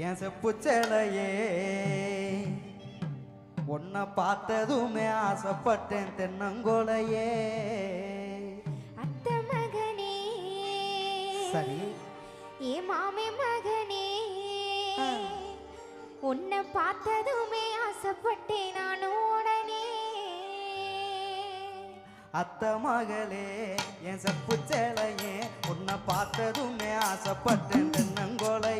என் செப்பு சேலையே. உன்னை பார்த்ததுமே ஆசைப்பட்டேன் தென்னங்கோலையே. அத்த மகனே. சரி. ஏ மாமே மகனே. உன்னை பார்த்ததுமே ஆசைப்பட்டேன் நானும் உடனே. அத்த மகளே என் செப்பு சேலையே. உன்னை பார்த்ததுமே ஆசைப்பட்டேன் தென்னங்கோலையே.